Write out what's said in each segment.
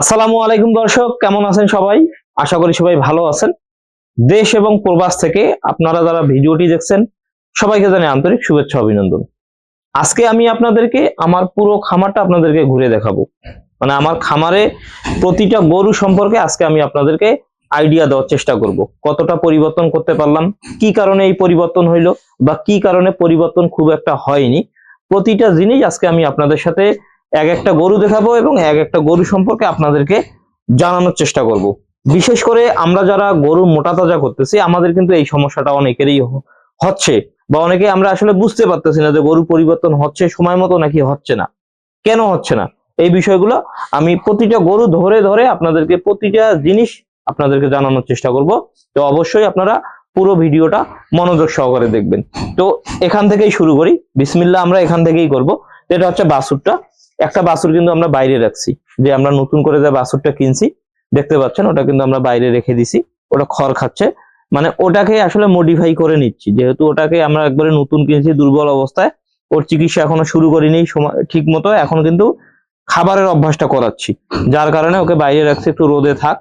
আসসালামু আলাইকুম দর্শক, কেমন আছেন সবাই? আশা করি সবাই ভালো আছেন। দেশ এবং প্রবাস থেকে আপনারা যারা ভিডিওটি দেখছেন, সবাইকে জানাই আন্তরিক শুভেচ্ছা, অভিনন্দন। আজকে আমি আপনাদেরকে আমার পুরো খামারটা আপনাদেরকে ঘুরে দেখাবো। মানে আমার খামারে প্রতিটা গরু সম্পর্কে আজকে আমি আপনাদেরকে আইডিয়া দেওয়ার চেষ্টা করব। কতটা পরিবর্তন করতে পারলাম, কি কারণে এই পরিবর্তন হইল, বা কি কারণে পরিবর্তন খুব একটা হয়নি, প্রতিটা জিনিস আজকে আমি আপনাদের সাথে এক একটা গরু দেখাবো এবং এক একটা গরু সম্পর্কে আপনাদেরকে জানানোর চেষ্টা করব। বিশেষ করে আমরা যারা গরু মোটা তাজা করতেছি, আমাদের কিন্তু এই সমস্যাটা অনেকেরই হচ্ছে বা অনেকে আমরা আসলে বুঝতে পারতেছি না যে গরু পরিবর্তন হচ্ছে সময় মতো নাকি হচ্ছে না। কেন হচ্ছে না? এই বিষয়গুলো আমি প্রতিটা গরু ধরে ধরে আপনাদেরকে প্রতিটা জিনিস আপনাদেরকে জানানোর চেষ্টা করব। তো অবশ্যই আপনারা পুরো ভিডিওটা মনোযোগ সহকারে দেখবেন। তো এখান থেকেই শুরু করি। বিসমিল্লাহ আমরা এখান থেকেই করব। এটা হচ্ছে বাসুরটা একটা বাছুর কিন্তু আমরা বাইরে রাখছি। যে আমরা নতুন করে যে বাছুরটা কিনছি, দেখতে পাচ্ছেন, ওটা কিন্তু আমরা বাইরে রেখে দিছি। ওটা খড় খাচ্ছে। মানে ওটাকে আসলে মডিফাই করে নিচ্ছি। যেহেতু ওটাকে আমরা একবারে নতুন কিনছি, দুর্বল অবস্থায়, ওর চিকিৎসা এখনও শুরু করিনি ঠিক মতো এখন কিন্তু খাবারের অভ্যাসটা করাচ্ছি। যার কারণে ওকে বাইরে রাখছি, একটু রোদে থাক,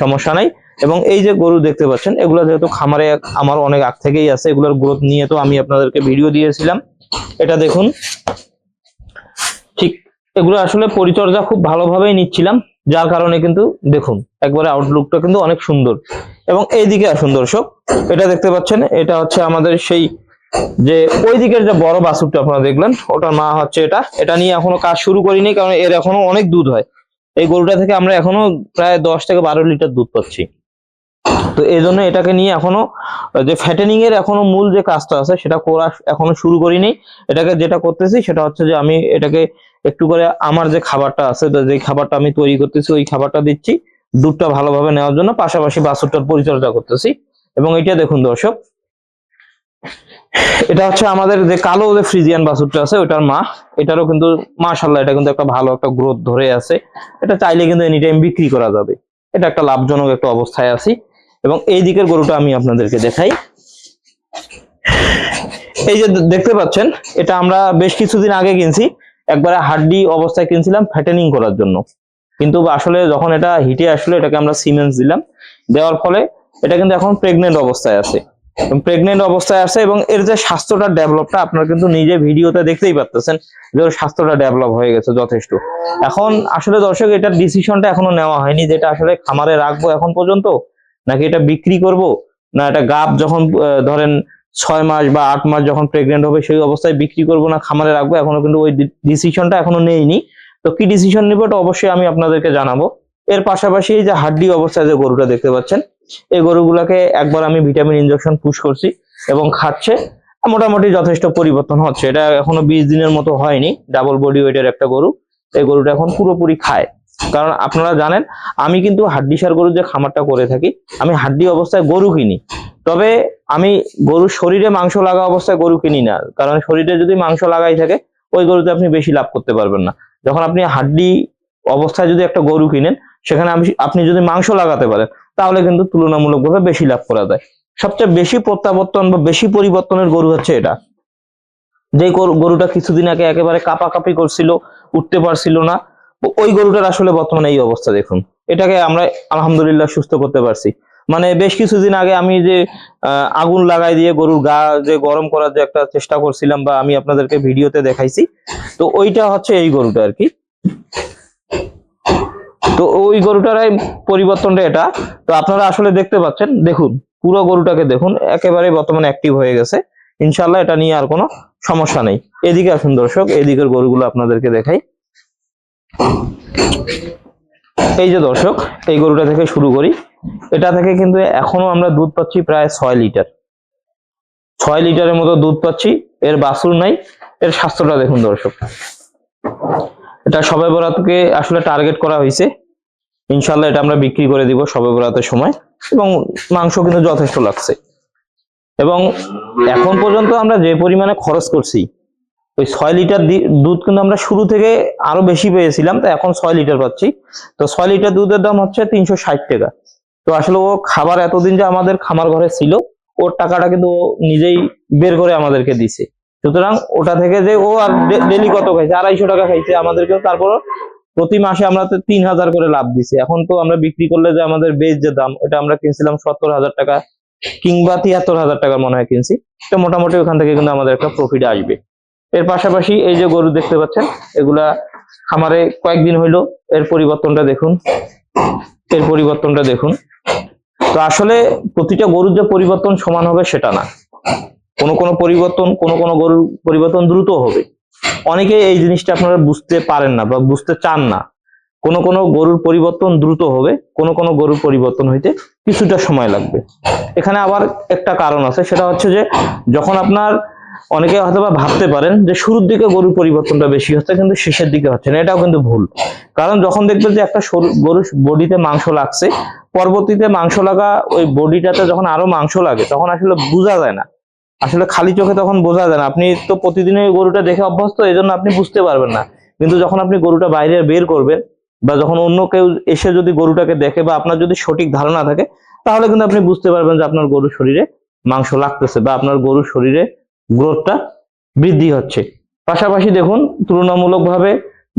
সমস্যা নাই। এবং এই যে গরু দেখতে পাচ্ছেন, এগুলো যেহেতু খামারে আমার অনেক আগ থেকেই আছে, এগুলোর গ্রোথ নিয়ে তো আমি আপনাদেরকে ভিডিও দিয়েছিলাম। এটা দেখুন এগুলো আসলে পরিচর্যা খুব ভালোভাবেই নিচ্ছিলাম, যার কারণে কিন্তু দেখুন, একবারে আউটলুকটা কিন্তু অনেক সুন্দর। এবং এই দিকে আসুন দর্শক, এটা দেখতে পাচ্ছেন, এটা হচ্ছে আমাদের সেই যে ওই দিকের যে বড় বাছুরটা আপনারা দেখলেন, ওটার মা হচ্ছে এটা। এটা নিয়ে এখনও কাজ শুরু করিনি, কারণ এর এখনও অনেক দুধ হয়। এই গরুটা থেকে আমরা এখনও প্রায় দশ থেকে বারো লিটার দুধ পাচ্ছি। তো এই জন্য এটাকে নিয়ে এখনও, যে ফ্যাটেনিং এর এখনও মূল যে কাজটা আছে, সেটা করা এখনও শুরু করিনি। এটাকে যেটা করতেছি সেটা হচ্ছে যে আমি এটাকে একটু করে আমার যে খাবারটা আছে, যে খাবারটা আমি তৈরি করতেছি, ওই খাবারটা দিচ্ছি দুধটা ভালোভাবে নেওয়ার জন্য। পাশাপাশি বাছুরটার পরিচর্যা করতেছি। এবং এটা দেখুন দর্শক, এটা হচ্ছে আমাদের যে কালো যে ফ্রিজিয়ান বাছুরটা আছে ওটার মা। এটারও কিন্তু মাশাল্লাহ এটা কিন্তু একটা ভালো একটা গ্রোথ ধরে আছে। এটা চাইলে কিন্তু এনি টাইম বিক্রি করা যাবে। এটা একটা লাভজনক একটা অবস্থায় আছি। এবং এই দিকের গরুটা আমি আপনাদেরকে দেখাই। এই যে দেখতে পাচ্ছেন, এটা আমরা বেশ কিছুদিন আগে কিনছি। একবারে হাড্ডি অবস্থায় কিনছিলাম ফ্যাটেনিং করার জন্য। কিন্তু আসলে যখন এটা হিটে আসলো, এটাকে আমরা সিমেন্স দিলাম। দেওয়ার ফলে এটা কিন্তু এখন প্রেগনেন্ট অবস্থায় আছে। প্রেগনেন্ট অবস্থায় আছে এবং এর যে স্বাস্থ্যটা ডেভেলপটা আপনারা কিন্তু নিজে ভিডিওতে দেখতেই পাচ্ছেন যে স্বাস্থ্যটা ডেভেলপ হয়ে গেছে যথেষ্ট। এখন আসলে দর্শক, এটার ডিসিশনটা এখনও নেওয়া হয়নি, যেটা আসলে খামারে রাখব এখন পর্যন্ত। নাকি এটা বিক্রি করব? না, এটা গাব যখন ধরেন ছয় মাস বা আট মাস যখন প্রেগনেন্ট হবে সেই অবস্থায় বিক্রি করব না, খামারে রাখব। এখনও কিন্তু ওই ডিসিশনটা এখনও নেইনি। তো কি ডিসিশন নিবো এটা অবশ্যই আমি আপনাদেরকে জানাব। এর পাশাপাশি এই যে হাড্ডি অবস্থায় যে গরুটা দেখতে পাচ্ছেন, এই গরুগুলাকে একবার আমি ভিটামিন ইনজেকশন পুশ করছি এবং খাচ্ছে। মোটামুটি যথেষ্ট পরিবর্তন হচ্ছে। এটা এখনও বিশ দিনের মতো হয়নি। ডাবল বডি ওয়েটের একটা গরু। এই গরুটা এখন পুরোপুরি খায়। কারণ আপনারা জানেন, আমি কিন্তু হাড্ডিসার গরুর যে খামারটা করে থাকি, আমি হাড্ডি অবস্থায় গরু কিনি। তবে আমি গরুর শরীরে মাংস লাগা অবস্থায় গরু কিনি না। কারণ শরীরে যদি মাংস লাগাই থাকে, ওই গরুতে আপনি বেশি লাভ করতে পারবেন না। যখন আপনি হাড্ডি অবস্থায় যদি একটা গরু কিনেন, সেখানে আপনি যদি মাংস লাগাতে পারেন, তাহলে কিন্তু তুলনামূলকভাবে বেশি লাভ করা যায়। সবচেয়ে বেশি প্রত্যাবর্তন বা বেশি পরিবর্তনের গরু হচ্ছে এটা। যে গরু- গরুটা কিছুদিন আগে একেবারে কাপাকাপি করছিল, উঠতে পারছিল না ওই গরুটার আসলে বর্তমানে এই অবস্থা, দেখুন। এটাকে আমরা আলহামদুলিল্লাহ সুস্থ করতে পারছি। মানে বেশ কিছুদিন আগে আমি যে আগুন লাগাই দিয়ে গরুর গা যে গরম করার যে একটা চেষ্টা করছিলাম বা আমি আপনাদেরকে ভিডিওতে দেখাইছি, তো ওইটা হচ্ছে এই গরুটা আর কি। তো ওই গরুটার পরিবর্তনটা এটা। তো আপনারা আসলে দেখতে পাচ্ছেন, দেখুন, পুরো গরুটাকে দেখুন, একেবারে বর্তমানে অ্যাক্টিভ হয়ে গেছে। ইনশাল্লাহ এটা নিয়ে আর কোনো সমস্যা নেই। এদিকে আসুন দর্শক, এদিকের গরুগুলো আপনাদেরকে দেখাই। এই যে দর্শক, এই গরুটা থেকে শুরু করি। এটা থেকে কিন্তু এখনও আমরা দুধ পাচ্ছি প্রায় ছয় লিটার। ছয় লিটারের মতো দুধ পাচ্ছি, এর বাছুর নাই, এর স্বাস্থ্যটা দেখুন দর্শক। এটা সবে বরাতকে আসলে টার্গেট করা হয়েছে। ইনশাল্লাহ এটা আমরা বিক্রি করে দিব সবে বরাতের সময়, এবং মাংস কিন্তু যথেষ্ট লাগছে। এবং এখন পর্যন্ত আমরা যে পরিমাণে খরচ করছি ওই ছয় লিটার দুধ কিন্তু আমরা শুরু থেকে আরও বেশি পেয়েছিলাম, তো এখন ছয় লিটার পাচ্ছি। তো ছয় লিটার দুধের দাম হচ্ছে তিনশো ষাট টাকা। তো আসলে ও খাবার এতদিন যে আমাদের খামার ঘরে ছিল, ওর টাকাটা কিন্তু ও নিজেই বের করে আমাদেরকে দিছে। সুতরাং ওটা থেকে যে ও আর ডেলি কত খাইছে? আড়াইশো টাকা খাইছে আমাদেরকে তারপর প্রতি মাসে আমরা তো তিন হাজার করে লাভ দিছি। এখন তো আমরা বিক্রি করলে যে আমাদের বেজ যে দাম ওটা আমরা কিনছিলাম সত্তর হাজার টাকা কিংবা তিয়াত্তর হাজার টাকা মনে হয় কিনছি। তো মোটামুটি ওখান থেকে কিন্তু আমাদের একটা প্রফিট আসবে। এর পাশাপাশি এই যে গরু দেখতে পাচ্ছেন, এগুলা খামারে কয়েকদিন হইল এর পরিবর্তনটা দেখুন। এর পরিবর্তনটা দেখুন। তো আসলে প্রতিটা গরুর যে পরিবর্তন সমান হবে সেটা না। কোনো কোনো পরিবর্তন, কোনো কোনো গরুর পরিবর্তন দ্রুত হবে। অনেকে এই জিনিসটা আপনারা বুঝতে পারেন না বা বুঝতে চান না। কোনো কোনো গরুর পরিবর্তন দ্রুত হবে, কোনো কোনো গরুর পরিবর্তন হইতে কিছুটা সময় লাগবে। এখানে আবার একটা কারণ আছে, সেটা হচ্ছে যে যখন আপনার অনেকে হয়তো ভাবতে পারেন যে শুরুর দিকে গরুর পরিবর্তনটা বেশি হচ্ছে, কিন্তু শেষের দিকে হচ্ছে না। এটাও কিন্তু ভুল। কারণ যখন দেখবেন যে একটা গরুর বডিতে মাংস লাগছে, পরবর্তীতে মাংস লাগা ওই বডিটাতে যখন আরও মাংস লাগে, তখন আসলে বোঝা যায় না। আসলে খালি চোখে তখন বোঝা যায় না। আপনি তো প্রতিদিন ওই গরুটা দেখে অভ্যস্ত এই জন্য আপনি বুঝতে পারবেন না। কিন্তু যখন আপনি গরুটা বাইরে বের করবেন বা যখন অন্য কেউ এসে যদি গরুটাকে দেখে বা আপনার যদি সঠিক ধারণা থাকে, তাহলে কিন্তু আপনি বুঝতে পারবেন যে আপনার গরুর শরীরে মাংস লাগতেছে বা আপনার গরুর শরীরে গ্রোথটা বৃদ্ধি হচ্ছে। পাশাপাশি দেখুন, তুলনামূলকভাবে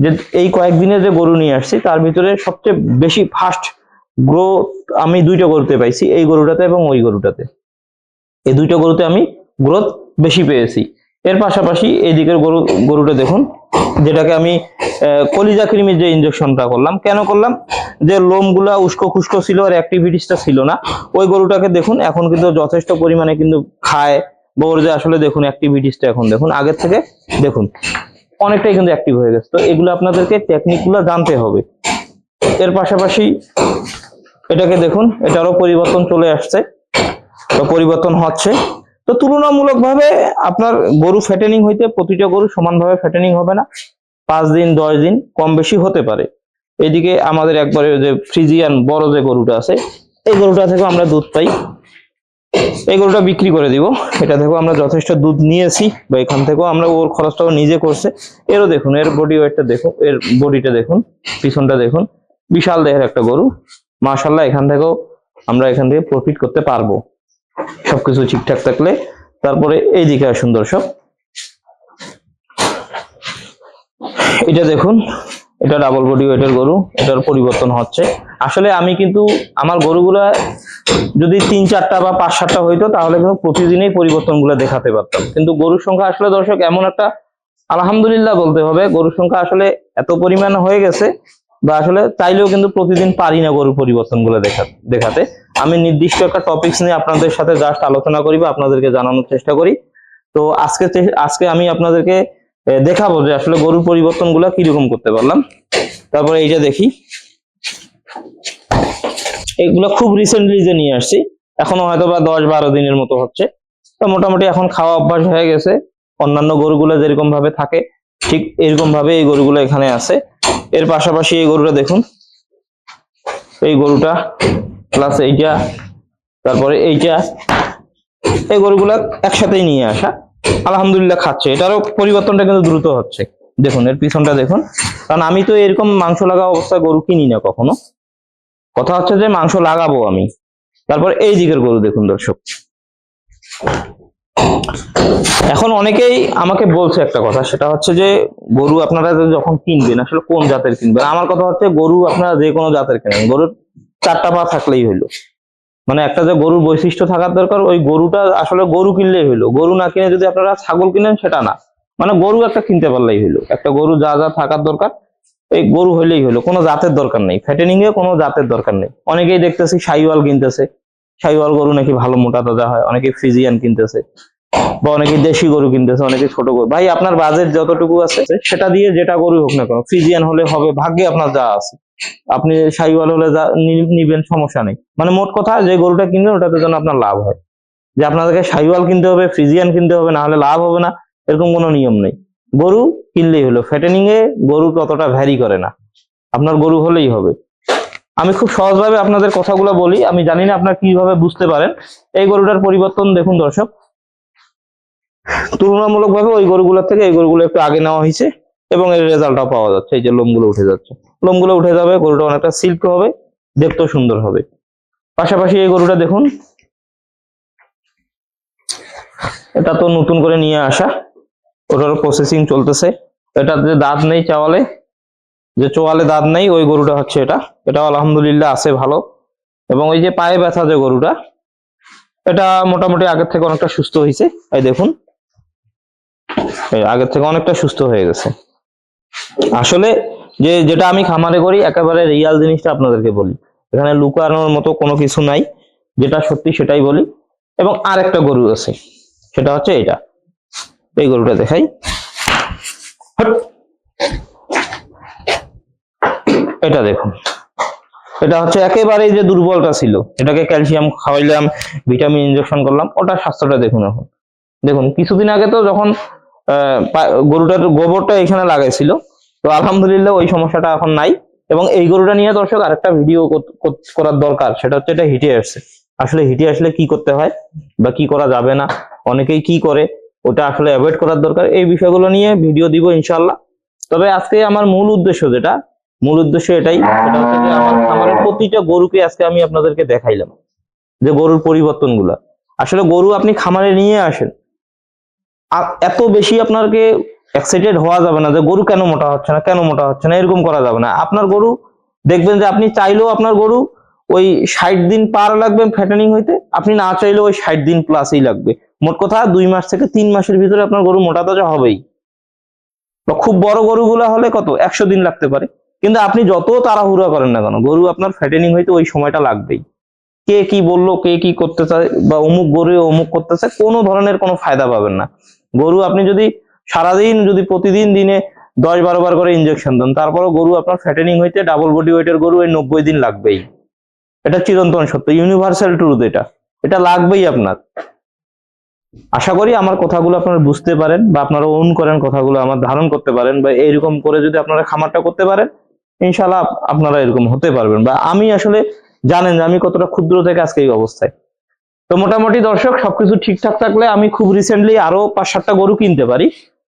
যে এই কয়েকদিনে যে গরু নিয়ে আসছি, তার ভিতরে সবচেয়ে বেশি ফাস্ট গ্রোথ আমি দুইটা গরুতে পাইছি, এই গরুটাতে এবং ওই গরুটাতে। এই দুইটা গরুতে আমি গ্রোথ বেশি পেয়েছি। এর পাশাপাশি এই গরু, গরুটা দেখুন, যেটাকে আমি কলিজা কৃমির যে ইনজেকশনটা করলাম, কেন করলাম? যে লোমগুলা উস্কো খুস্কো ছিল আর অ্যাক্টিভিটিসটা ছিল না, ওই গরুটাকে দেখুন, এখন কিন্তু যথেষ্ট পরিমাণে কিন্তু খায় বা যে আসলে দেখুন অ্যাক্টিভিটিসটা এখন দেখুন, আগের থেকে দেখুন, অনেকটাই কিন্তু অ্যাক্টিভ হয়ে গেছে। তো এগুলো আপনাদেরকে টেকনিকগুলো জানতে হবে। এর পাশাপাশি এটাকে দেখুন, এটারও পরিবর্তন চলে আসছে পরিবর্তন হচ্ছে। তো তুলনামূলকভাবে আপনার গরু ফ্যাটেনিং হইতে প্রতিটা গরু সমানভাবে ফ্যাটেনিং হবে না। পাঁচ দিন, দশ দিন, কম বেশি হতে পারে। এদিকে আমাদের একবারে যে ফ্রিজিয়ান বড় যে গরুটা আছে, এই গরুটা থেকে আমরা দুধ পাই। এই গরুটা বিক্রি করে দিব। এটা থেকেও আমরা যথেষ্ট দুধ নিয়েছি, বা এখান থেকেও আমরা ওর খরচটাও নিজে করছে। এরও দেখুন, এর বডি ওয়েটটা দেখুন, এর বডিটা দেখুন, পিছনটা দেখুন। বিশাল দেহের একটা গরু। মাশাল্লাহ এখান থেকেও আমরা এখান থেকে প্রফিট করতে পারব। সবকিছু ঠিকঠাক থাকলে। তারপরে এই দিকে আসুন দর্শক। এটা দেখুন, এটা ডাবল বডি ওয়েটের গরু, এটার পরিবর্তন হচ্ছে। আসলে আমি কিন্তু আমার গরুগুলা যদি তিন চারটা বা পাঁচ সাতটা হইতো, তাহলে কিন্তু প্রতিদিনই পরিবর্তনগুলো দেখাতে পারতাম। কিন্তু গরুর সংখ্যা আসলে দর্শক, এমন একটা আলহামদুলিল্লাহ বলতে হবে, গরুর সংখ্যা আসলে এত পরিমাণ হয়ে গেছে বা আসলে চাইলেও কিন্তু প্রতিদিন পারি না গরুর পরিবর্তনগুলো দেখা দেখাতে। আমি নির্দিষ্ট একটা টপিকস নিয়ে আপনাদের সাথে জাস্ট আলোচনা করি বা আপনাদেরকে জানানোর চেষ্টা করি। তো আজকে আজকে আমি আপনাদেরকে দেখাবো যে আসলে গরুর পরিবর্তনগুলো কীরকম করতে পারলাম। তারপরে এই যে দেখি। এগুলো খুব রিসেন্টলি যে নিয়ে আসছি, এখনও হয়তো বা দশ বারো দিনের মতো হচ্ছে। তো মোটামুটি এখন খাওয়া অভ্যাস হয়ে গেছে। অন্যান্য গরুগুলো যেরকম ভাবে থাকে, ঠিক এরকম ভাবে এই গরুগুলো এখানে আছে। এর পাশাপাশি এই গরুটা দেখুন। এই গরুটা প্লাস এইটা, তারপরে এইটা। এই গরুগুলা একসাথেই নিয়ে আসা। আলহামদুলিল্লাহ খাচ্ছে। এটারও পরিবর্তনটা কিন্তু দ্রুত হচ্ছে। দেখুন, এর পিছনটা দেখুন। কারণ আমি তো এরকম মাংস লাগা অবস্থায় গরু কিনি না কখনো। কথা হচ্ছে যে মাংস লাগাবো আমি। তারপর এই দিকের গরু দেখুন দর্শক। এখন অনেকেই আমাকে বলছে একটা কথা, সেটা হচ্ছে যে গরু আপনারা যখন কিনবেন, আসলে কোন জাতের কিনবেন? আমার কথা হচ্ছে গরু আপনারা যে কোনো জাতের কেনেন। গরুর চারটা পা থাকলেই হইল। মানে একটা যে গরুর বৈশিষ্ট্য থাকার দরকার, ওই গরুটা আসলে গরু কিনলেই হইল। গরু না কিনে যদি আপনারা ছাগল কিনেন, সেটা না। মানে গরু একটা কিনতে পারলেই হইল। একটা গরু যা যা থাকার দরকার এই গরু হইলেই হইল, কোনো জাতের দরকার নেই। ফ্যাটেনিং এ কোনো জাতের দরকার নেই। অনেকেই দেখতেছি সাইওয়াল কিনতেছে। সাইওয়াল গরু নাকি ভালো মোটা তাজা হয়, অনেকে ফ্রিজিয়ান কিনতেছে বা অনেকে দেশি গরু কিনতেছে, অনেকে ছোট গরু। ভাই, আপনার বাজেট যতটুকু আছে, সেটা দিয়ে যেটা গরু হোক না কেন ফ্রিজিয়ান হলে হবে, ভাগ্যে আপনার যা আছে। আপনি সাইওয়াল হলে যা নিবেন, সমস্যা নেই। মানে মোট কথা, যে গরুটা কিনবেন, ওটাতে যেন আপনার লাভ হয়। যে আপনাদেরকে সাইওয়াল কিনতে হবে ফ্রিজিয়ান কিনতে হবে, না হলে লাভ হবে না, এরকম কোনো নিয়ম নেই। গরু কিনলেই হলো। ফ্যাটেনিং এ গরু ততটা ভ্যারি করে না। আপনার গরু হলেই হবে। আমি খুব সহজভাবে আপনাদের কথাগুলো বলি। আমি জানি না আপনারা কীভাবে বুঝতে পারেন। এই গরুটার পরিবর্তন দেখুন দর্শক। তুলনামূলকভাবে ওই গরুগুলোর থেকে এই গরুগুলো একটু আগে নেওয়া হয়েছে এবং এর রেজাল্টটা পাওয়া যাচ্ছে। এই যে লোমগুলো উঠে যাচ্ছে। লোমগুলো উঠে যাবে, গরুটা অনেকটা সিল্ক হবে, দেখতেও সুন্দর হবে। পাশাপাশি এই গরুটা দেখুন। এটা তো নতুন করে নিয়ে আসা। ওটার প্রসেসিং চলতেছে। এটাতে দাঁত নেই চাওয়ালে। যে চোয়ালে দাঁত নেই, ওই গরুটা হচ্ছে এটা। এটা আলহামদুলিল্লাহ আছে ভালো। এবং ওই যে পায়ে ব্যথা যে গরুটা, এটা মোটামুটি আগের থেকে অনেকটা সুস্থ হয়েছে। এই দেখুন। আগের থেকে অনেকটা সুস্থ হয়ে গেছে। আসলে যে, যেটা আমি খামারে করি, একেবারে রিয়াল জিনিসটা আপনাদেরকে বলি। এখানে লুকানোর মতো কোনো কিছু নাই। যেটা সত্যি সেটাই বলি। এবং আরেকটা গরু আছে। সেটা হচ্ছে এটা। এই গরুটা দেখাই। এটা দেখুন। এটা হচ্ছে একেবারেই যে দুর্বলটা ছিল। এটাকে ক্যালসিয়াম খাওয়াইলাম, ভিটামিন ইনজেকশন করলাম ওটা স্বাস্থ্যটা দেখুন এখন। দেখুন, কিছুদিন আগে তো যখন গরুটার গোবরটা এখানে লাগাইছিল, তো আলহামদুলিল্লাহ ওই সমস্যাটা এখন নাই। এবং এই গরুটা নিয়ে দর্শক আরেকটা ভিডিও করার দরকার, সেটা হচ্ছে এটা হিটে আসছে। আসলে হিটে আসলে কি করতে হয় বা কি করা যাবে না? অনেকেই কি করে? ওটা আসলে অ্যাভয়েড করার দরকার। এই বিষয়গুলো নিয়ে ভিডিও দিব ইনশাল্লাহ তবে আজকে আমার মূল উদ্দেশ্য যেটা, মূল উদ্দেশ্য এটাই, সেটা হচ্ছে যে আমার প্রতিটা গরুকে আজকে আমি আপনাদেরকে দেখাইলাম, যে গরুর পরিবর্তনগুলা। আসলে গরু আপনি খামারে নিয়ে আসেন এত বেশি আপনাকে এক্সাইটেড হওয়া যাবে না যে গরু কেন মোটা হচ্ছে না, কেন মোটা হচ্ছে না, এরকম করা যাবে না। আপনার গরু, দেখবেন যে আপনি চাইলেও আপনার গরু ওই ষাট দিন পার লাগবে ফ্যাটেনিং হইতে, আপনি না চাইলেও ওই ষাট দিন প্লাসই লাগবে। মোট কথা দুই মাস থেকে তিন মাসের ভিতরে আপনার গরু মোটা তাজা হবেই। বা খুব বড় গরুগুলা হলে কত? একশো দিন লাগতে পারে। কিন্তু আপনি যত তাড়াহুড়া করেন না কেন, গরু আপনার ফ্যাটেনিং হইতে ওই সময়টা লাগবেই। কে কি বলল, কে কি করতে চায় বা অমুক গরু অমুক করতে চায় কোনো ধরনের কোনো ফায়দা পাবেন না। গরু আপনি যদি সারাদিন, যদি প্রতিদিন দিনে দশ বারো বার করে ইনজেকশন দেন, তারপরও গরু আপনার ফ্যাটেনিং হইতে ডাবল বডি ওয়েটের গরু এই নব্বই দিন লাগবেই। এটা চিরন্তন সত্য ইউনিভার্সাল ট্রুথ এটা। এটা লাগবেই আপনার। আশা করি আমার কথাগুলো আপনারা বুঝতে পারেন বা আপনারা ওন করেন কথাগুলো, আমার ধারণ করতে পারেন বা এইরকম করে যদি আপনারা খামারটা করতে পারেন ইনশাল্লাহ আপনারা এরকম হতে পারবেন। বা আমি আসলে জানেন যে আমি কতটা ক্ষুদ্র থেকে আজকে এই অবস্থায়। তো মোটামুটি দর্শক, সবকিছু ঠিকঠাক থাকলে আমি খুব রিসেন্টলি আরও পাঁচ সাতটা গরু কিনতে পারি।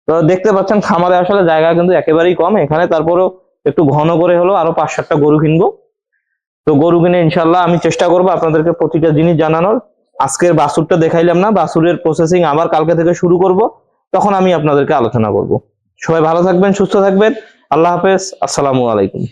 তো দেখতে পাচ্ছেন খামারে আসলে জায়গা কিন্তু একেবারেই কম। এখানে তারপরেও একটু ঘন করে হলো আরও পাঁচ সাতটা গরু কিনবো। তো গরু কিনে ইনশাল্লাহ আমি চেষ্টা করব আপনাদেরকে প্রতিটা জিনিস জানানোর। আজকের বাসুরটা দেখাইলাম না, বাসুরের প্রসেসিং আবার কালকে থেকে শুরু করব, তখন আমি আপনাদেরকে আলোচনা করব। সবাই ভালো থাকবেন, সুস্থ থাকবেন, আল্লাহ হাফেজ, আসসালামু আলাইকুম।